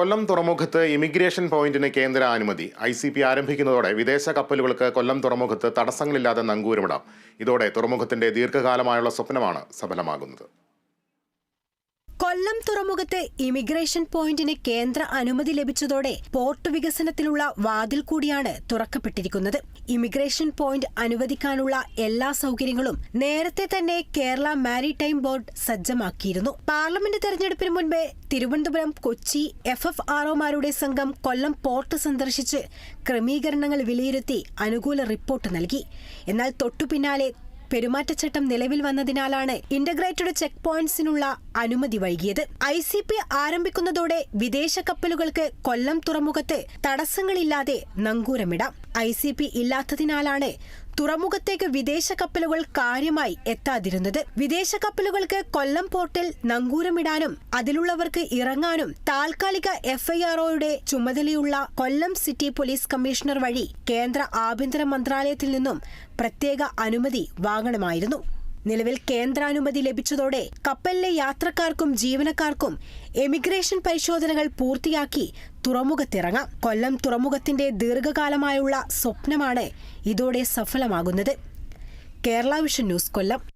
കൊല്ലം തുറമുഖത്ത് ഇമിഗ്രേഷൻ പോയിന്റിന് കേന്ദ്ര അനുമതി. ഐ സി പി ആരംഭിക്കുന്നതോടെ വിദേശ കപ്പലുകൾക്ക് കൊല്ലം തുറമുഖത്ത് തടസ്സങ്ങളില്ലാതെ നങ്കൂരമിടാം. ഇതോടെ തുറമുഖത്തിന്റെ ദീർഘകാലമായുള്ള സ്വപ്നമാണ് സഫലമാകുന്നത്. കൊല്ലം തുറമുഖത്ത് ഇമിഗ്രേഷൻ പോയിന്റിന് കേന്ദ്ര അനുമതി ലഭിച്ചതോടെ പോർട്ട് വികസനത്തിനുള്ള വാതിൽ കൂടിയാണ് തുറക്കപ്പെട്ടിരിക്കുന്നത്. ഇമിഗ്രേഷൻ പോയിന്റ് അനുവദിക്കാനുള്ള എല്ലാ സൗകര്യങ്ങളും നേരത്തെ തന്നെ കേരള മാരിടൈം ബോർഡ് സജ്ജമാക്കിയിരുന്നു. പാർലമെന്റ് തെരഞ്ഞെടുപ്പിന് മുൻപേ തിരുവനന്തപുരം കൊച്ചി എഫ് എഫ് ആർഒമാരുടെ സംഘം കൊല്ലം പോർട്ട് സന്ദർശിച്ച് ക്രമീകരണങ്ങൾ വിലയിരുത്തി അനുകൂല റിപ്പോർട്ട് നൽകി. എന്നാൽ തൊട്ടുപിന്നാലെ പെരുമാറ്റച്ചട്ടം നിലവിൽ വന്നതിനാലാണ് ഇന്റഗ്രേറ്റഡ് ചെക്ക് പോയിന്റ്സിനുള്ള അനുമതി വൈകിയത്. ഐ സി പി ആരംഭിക്കുന്നതോടെ വിദേശ കപ്പലുകൾക്ക് കൊല്ലം തുറമുഖത്ത് തടസ്സങ്ങളില്ലാതെ നങ്കൂരമിടാം. ഐ സി പി ഇല്ലാത്തതിനാലാണ് തുറമുഖത്തേക്ക് വിദേശ കപ്പലുകൾ കാര്യമായി എത്താതിരുന്നത്. വിദേശ കപ്പലുകൾക്ക് കൊല്ലം പോർട്ടിൽ നങ്കൂരമിടാനും അതിലുള്ളവർക്ക് ഇറങ്ങാനും താൽക്കാലിക എഫ്ഐആർഒയുടെ ചുമതലയുള്ള കൊല്ലം സിറ്റി പോലീസ് കമ്മീഷണർ വഴി കേന്ദ്ര ആഭ്യന്തര മന്ത്രാലയത്തിൽ നിന്നും പ്രത്യേക അനുമതി വാങ്ങണമായിരുന്നു. നിലവിൽ കേന്ദ്രാനുമതി ലഭിച്ചതോടെ കപ്പലിലെ യാത്രക്കാർക്കും ജീവനക്കാർക്കും എമിഗ്രേഷൻ പരിശോധനകൾ പൂർത്തിയാക്കി തുറമുഖത്തിറങ്ങാം. കൊല്ലം തുറമുഖത്തിന്റെ ദീർഘകാലമായുള്ള സ്വപ്നമാണ് ഇതോടെ സഫലമാകുന്നത്. Kerala vision news Kollam.